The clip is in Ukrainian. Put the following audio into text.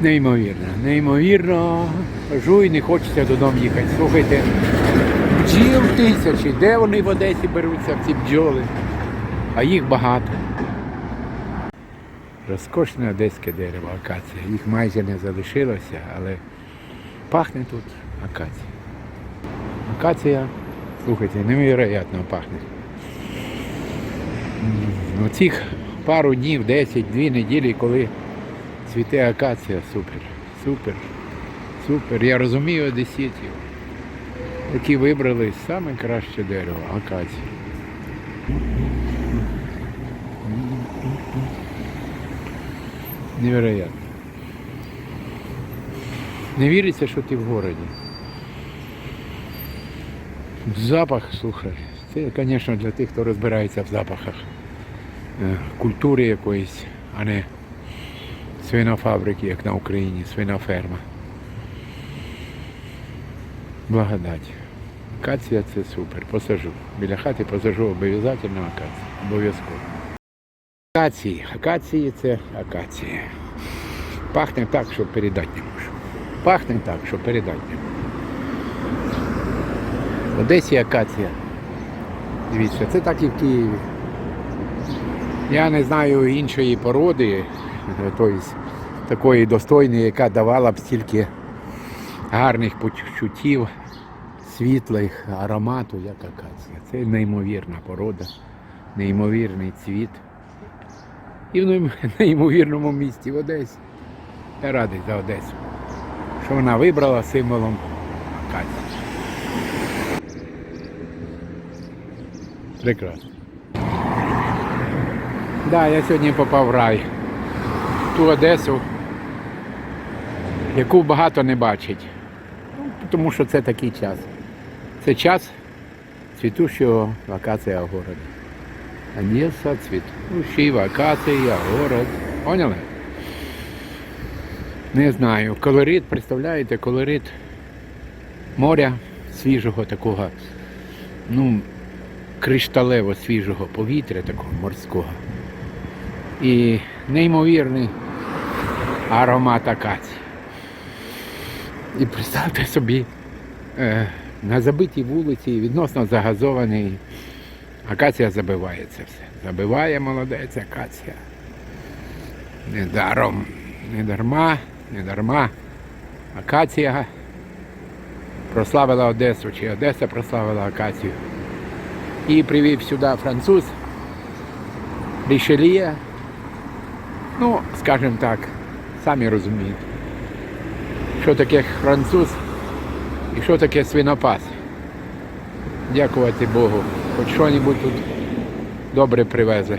Неймовірно, неймовірно. Жуй, не хочеться додому їхати. Слухайте, бджіл тисячі. Де вони в Одесі беруться, ці бджоли? А їх багато. Розкошне одеське дерево акація. Їх майже не залишилося, але пахне тут акація. Акація, слухайте, невероятно пахне. Оцих пару днів, 10-2 неділі, коли цвіте акація, супер, супер, супер. Я розумію одеситів, які вибрали саме краще дерево акацію. Невероятно. Не віриться, що ти в городі. Запах, слухай, це, звісно, для тих, хто розбирається в запахах е, культури якоїсь, а не свинофабрики, як на Україні, свиноферма. Благодать. Акація це супер. Посажу. Біля хати посажу обов'язково акацію. Обов'язково. Акації. Акації це акація. Пахне так, що передати не можу. Пахне так, що передати не можу. В Одесі акація. Дивіться, це так і в Києві. Я не знаю іншої породи, тобто такої достойної, яка давала б стільки гарних почуттів, світлих, аромату, як акація. Це неймовірна порода, неймовірний цвіт. І в неймовірному місті в Одесі. Я радий за Одесу, що вона вибрала символом акації. Прекрасно. Да, я сьогодні попав в рай. Ту Одесу, яку багато не бачить. Ну, тому що це такий час. Це час цвітущого вакація города. Одеса, цвітущий вакація город. Поняли? Не знаю. Колорит, представляєте, колорит моря свіжого такого, ну, кришталево свіжого повітря такого морського. І неймовірний аромат акації. І представте собі, е, на забитій вулиці, відносно загазований, акація забиває це все. Забиває молодець акація. Недаром, не дарма, не дарма. Акація прославила Одесу, чи Одеса прославила акацію. І привів сюди француз Рішелія. Ну, скажімо так, самі розумієте, що таке француз і що таке свинопас. Дякувати Богу. Хоч що-небудь тут добре привезли.